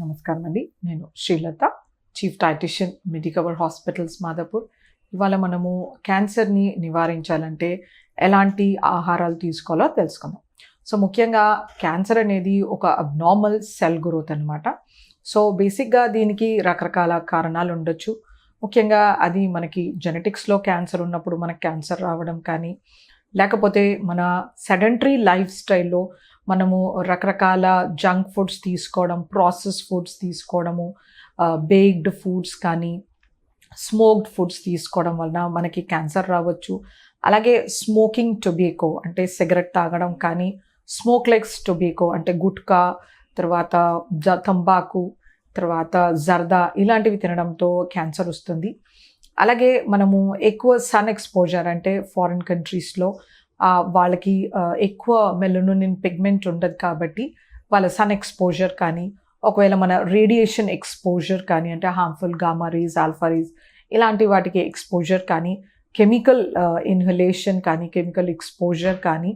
నమస్కారం అండి. నేను Srilatha chief dietician Medicover hospitals Madhapur. ఇవాళ మనము క్యాన్సర్ని నివారించాలంటే ఎలాంటి ఆహారాలు తీసుకోవాలో తెలుసుకుందాం. సో ముఖ్యంగా క్యాన్సర్ అనేది ఒక అబ్నార్మల్ సెల్ గ్రోత్ అనమాట సో బేసిక్గా దీనికి రకరకాల కారణాలు ఉండొచ్చు. ముఖ్యంగా అది మనకి జెనెటిక్స్లో క్యాన్సర్ ఉన్నప్పుడు మనకు క్యాన్సర్ రావడం కానీ లేకపోతే మన సెడెంటరీ లైఫ్ స్టైల్లో మనము రకరకాల జంక్ ఫుడ్స్ తీసుకోవడం ప్రాసెస్ ఫుడ్స్ తీసుకోవడము బేక్డ్ ఫుడ్స్ కానీ స్మోక్డ్ ఫుడ్స్ తీసుకోవడం వలన మనకి క్యాన్సర్ రావచ్చు. అలాగే స్మోకింగ్ టొబేకో అంటే సిగరెట్ తాగడం కానీ స్మోక్ లెగ్స్ టొబేకో అంటే గుట్కా తర్వాత జ తంబాకు తర్వాత జర్దా ఇలాంటివి తినడంతో క్యాన్సర్ వస్తుంది. అలాగే మనము ఎక్కువ సన్ ఎక్స్పోజర్ అంటే ఫారిన్ కంట్రీస్లో వాళ్ళకి ఎక్కువ మెలనోనిన్ పిగ్మెంట్ ఉండదు కాబట్టి వాళ్ళ సన్ ఎక్స్పోజర్ కానీ ఒకవేళ మన రేడియేషన్ ఎక్స్పోజర్ కానీ అంటే హార్మ్ఫుల్ గామారీస్ ఆల్ఫారీస్ ఇలాంటి వాటికి ఎక్స్పోజర్ కానీ కెమికల్ ఇన్హలేషన్ కానీ కెమికల్ ఎక్స్పోజర్ కానీ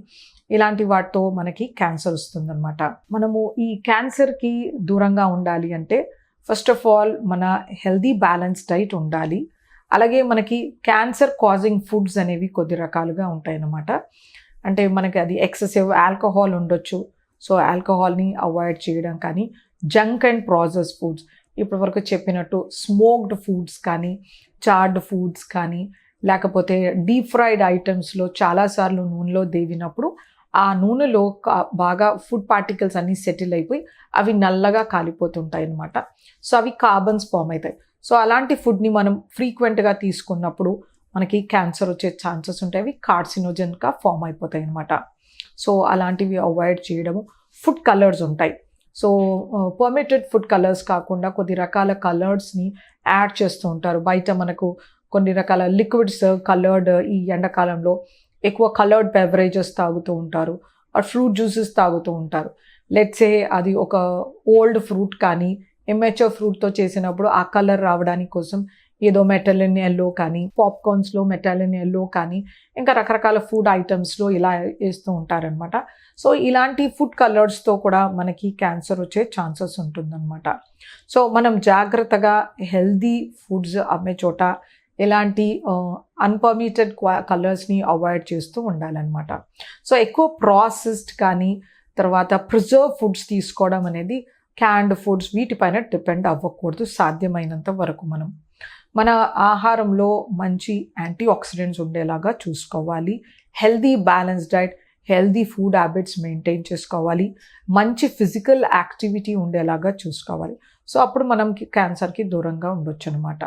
ఇలాంటి వాటితో మనకి క్యాన్సర్ వస్తుందన్నమాట. మనము ఈ క్యాన్సర్కి దూరంగా ఉండాలి అంటే ఫస్ట్ ఆఫ్ ఆల్ మన హెల్దీ బ్యాలెన్స్ డైట్ ఉండాలి. అలాగే మనకి క్యాన్సర్ కాజింగ్ ఫుడ్స్ అనేవి కొద్ది రకాలుగా ఉంటాయి అన్నమాట అంటే మనకి అది ఎక్సెసివ్ ఆల్కహాల్ ఉండొచ్చు. సో ఆల్కహాల్ని అవాయిడ్ చేయడం కానీ జంక్ అండ్ ప్రాసెస్ ఫుడ్స్ ఇప్పటివరకు చెప్పినట్టు స్మోక్డ్ ఫుడ్స్ కానీ చార్డ్ ఫుడ్స్ కానీ లేకపోతే డీప్ ఫ్రైడ్ ఐటమ్స్లో చాలాసార్లు నూనెలో దేవినప్పుడు ఆ నూనెలో బాగా ఫుడ్ పార్టికల్స్ అన్నీ సెటిల్ అయిపోయి అవి నల్లగా కాలిపోతుంటాయి అన్నమాట. సో అవి కార్బన్స్ ఫామ్ అవుతాయి. సో అలాంటి ఫుడ్ని మనం ఫ్రీక్వెంట్గా తీసుకున్నప్పుడు మనకి క్యాన్సర్ వచ్చే ఛాన్సెస్ ఉంటాయి. అవి కార్సినోజన్గా ఫామ్ అయిపోతాయి అనమాట సో అలాంటివి అవాయిడ్ చేయడము. ఫుడ్ కలర్స్ ఉంటాయి. సో పర్మిటెడ్ ఫుడ్ కలర్స్ కాకుండా కొద్ది రకాల కలర్స్ని యాడ్ చేస్తూ ఉంటారు. బయట మనకు కొన్ని రకాల లిక్విడ్స్ కలర్డ్ ఈ ఎండాకాలంలో ఎక్కువ కలర్డ్ బెవరేజెస్ తాగుతూ ఉంటారు ఆ ఫ్రూట్ జ్యూసెస్ తాగుతూ ఉంటారు. లెట్సే అది ఒక ఓల్డ్ ఫ్రూట్ కానీ ఎమ్మెచో ఫ్రూట్తో చేసినప్పుడు ఆ కలర్ రావడానికి కోసం ఏదో మెటలిన్ ఎల్లో కానీ పాప్కార్న్స్లో మెటాలిన్ ఎల్లో కానీ ఇంకా రకరకాల ఫుడ్ ఐటమ్స్లో ఇలా వేస్తూ ఉంటారనమాట సో ఇలాంటి ఫుడ్ కలర్స్తో కూడా మనకి క్యాన్సర్ వచ్చే ఛాన్సెస్ ఉంటుందన్నమాట. సో మనం జాగ్రత్తగా హెల్దీ ఫుడ్స్ అమ్మే చోట ఎలాంటి అన్పర్మిటెడ్ కలర్స్ని అవాయిడ్ చేస్తూ ఉండాలన్నమాట. సో ఎక్కువ ప్రాసెస్డ్ కానీ తర్వాత ప్రిజర్వ్ ఫుడ్స్ తీసుకోవడం అనేది క్యాండ్ ఫుడ్స్ వీటిపైన డిపెండ్ అవ్వకూడదు సాధ్యమైనంత వరకు మనం. మన ఆహారంలో మంచి యాంటీ ఆక్సిడెంట్స్ ఉండేలాగా చూసుకోవాలి. Healthy balance diet healthy food habits maintain చేసుకోవాలి. మంచి ఫిజికల్ యాక్టివిటీ ఉండేలాగా చూసుకోవాలి. సో అప్పుడు మనం క్యాన్సర్కి దూరంగా ఉండొచ్చు అనమాట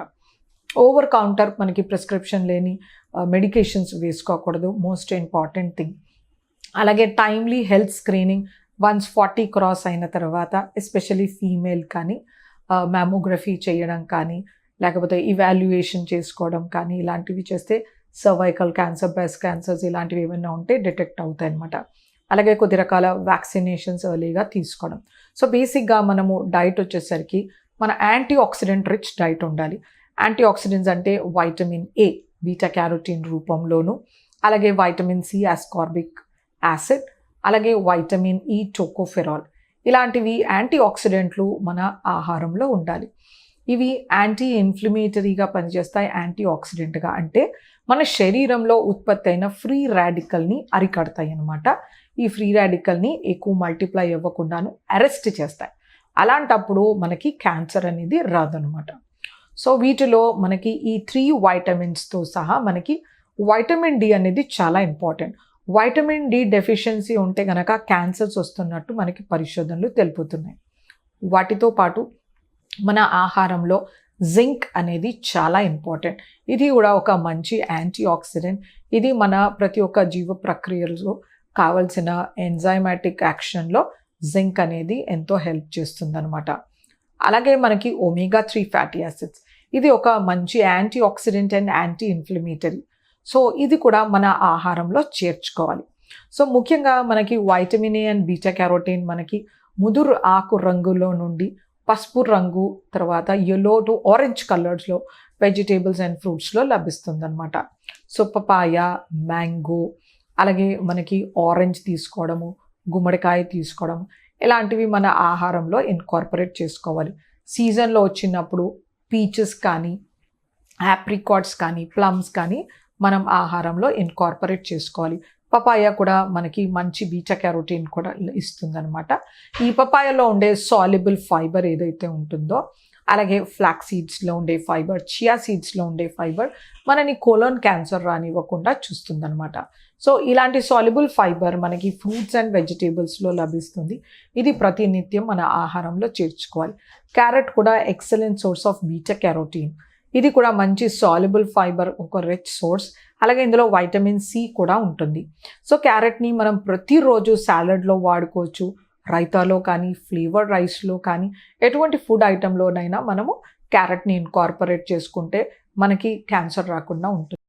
ఓవర్ కౌంటర్ మనకి ప్రిస్క్రిప్షన్ లేని మెడికేషన్స్ వేసుకోకూడదు. Most important thing. అలాగే timely health screening once forty cross అయిన తర్వాత ఎస్పెషలీ ఫీమేల్ కానీ మ్యామోగ్రఫీ చేయడం కానీ లేకపోతే ఇవాల్యుయేషన్ చేసుకోవడం కానీ ఇలాంటివి చేస్తే సర్వైకల్ క్యాన్సర్ బ్రెస్ట్ క్యాన్సర్స్ ఇలాంటివి ఏమైనా ఉంటే డిటెక్ట్ అవుతాయి అన్నమాట అలాగే కొద్ది రకాల వ్యాక్సినేషన్స్ ఎర్లీగా తీసుకోవడం. సో బేసిక్గా మనము డైట్ వచ్చేసరికి మన యాంటీ ఆక్సిడెంట్ రిచ్ డైట్ ఉండాలి. యాంటీ ఆక్సిడెంట్స్ అంటే వైటమిన్ ఏ బీటా క్యారోటీన్ రూపంలోను అలాగే వైటమిన్ సి ఆస్కార్బిక్ యాసిడ్ అలాగే వైటమిన్ ఈ టోకోఫెరాల్ ఇలాంటివి యాంటీ ఆక్సిడెంట్లు మన ఆహారంలో ఉండాలి. ఇవి యాంటీ ఇన్ఫ్లమేటరీగా పనిచేస్తాయి యాంటీ ఆక్సిడెంట్గా అంటే మన శరీరంలో ఉత్పత్తి అయిన ఫ్రీ రాడికల్ని అరికడతాయి అనమాట ఈ ఫ్రీ రాడికల్ని ఎక్కువ మల్టిప్లై అవ్వకుండాను అరెస్ట్ చేస్తాయి. అలాంటప్పుడు మనకి క్యాన్సర్ అనేది రాదనమాట సో వీటిలో మనకి ఈ త్రీ వైటమిన్స్తో సహా మనకి వైటమిన్ డి అనేది చాలా ఇంపార్టెంట్ వైటమిన్ డి డెఫిషియన్సీ ఉంటే గనక క్యాన్సర్స్ వస్తున్నట్టు మనకి పరిశోధనలు తెలుపుతున్నాయి. వాటితో పాటు మన ఆహారంలో జింక్ అనేది చాలా ఇంపార్టెంట్ ఇది కూడా ఒక మంచి యాంటీ ఆక్సిడెంట్ ఇది మన ప్రతి ఒక్క జీవ ప్రక్రియలో కావలసిన ఎంజైమాటిక్ యాక్షన్లో జింక్ అనేది ఎంతో హెల్ప్ చేస్తుందనమాట అలాగే మనకి ఒమేగా త్రీ ఫ్యాటీ యాసిడ్స్ ఇది ఒక మంచి anti oxidant and anti inflammatory so ఇది కూడా మన ఆహారంలో చేర్చుకోవాలి. సో ముఖ్యంగా మనకి vitamin A and beta carotene మనకి ముదురు ఆకు రంగులో నుండి పసుపు రంగు తర్వాత ఎల్లో టు ఆరెంజ్ కలర్స్లో వెజిటేబుల్స్ అండ్ ఫ్రూట్స్లో లభిస్తుంది అనమాట సో పపాయ మ్యాంగో అలాగే మనకి ఆరెంజ్ తీసుకోవడము గుమ్మడికాయ తీసుకోవడం ఇలాంటివి మన ఆహారంలో ఇన్కార్పొరేట్ చేసుకోవాలి. సీజన్లో వచ్చినప్పుడు పీచెస్ కానీ యాప్రికాట్స్ కానీ ప్లమ్స్ కానీ మనం ఆహారంలో ఇన్కార్పొరేట్ చేసుకోవాలి. పపాయ కూడా మనకి మంచి బీటా క్యారోటీన్ కూడా ఇస్తుందనమాట ఈ పపాయలో ఉండే సాల్యుబుల్ ఫైబర్ ఏదైతే ఉంటుందో అలాగే ఫ్లాక్ సీడ్స్లో ఉండే ఫైబర్ చియా సీడ్స్లో ఉండే ఫైబర్ మనని కోలోన్ క్యాన్సర్ రానివ్వకుండా చూస్తుందనమాట సో ఇలాంటి సాల్యుబుల్ ఫైబర్ మనకి ఫ్రూట్స్ అండ్ వెజిటేబుల్స్లో లభిస్తుంది. ఇది ప్రతినిత్యం మన ఆహారంలో చేర్చుకోవాలి. క్యారెట్ కూడా excellent source of beta carotene ఇది కూడా మంచి సాల్యుబుల్ ఫైబర్ ఒక రిచ్ సోర్స్ అలాగే ఇందులో వైటమిన్ సి కూడా ఉంటుంది. సో క్యారెట్ని మనం ప్రతిరోజు సాలడ్లో వాడుకోవచ్చు. రైతాలో కానీ ఫ్లేవర్డ్ రైస్లో కానీ ఎటువంటి ఫుడ్ ఐటెంలోనైనా మనము క్యారెట్ని ఇన్కార్పొరేట్ చేసుకుంటే మనకి క్యాన్సర్ రాకుండా ఉంటుంది.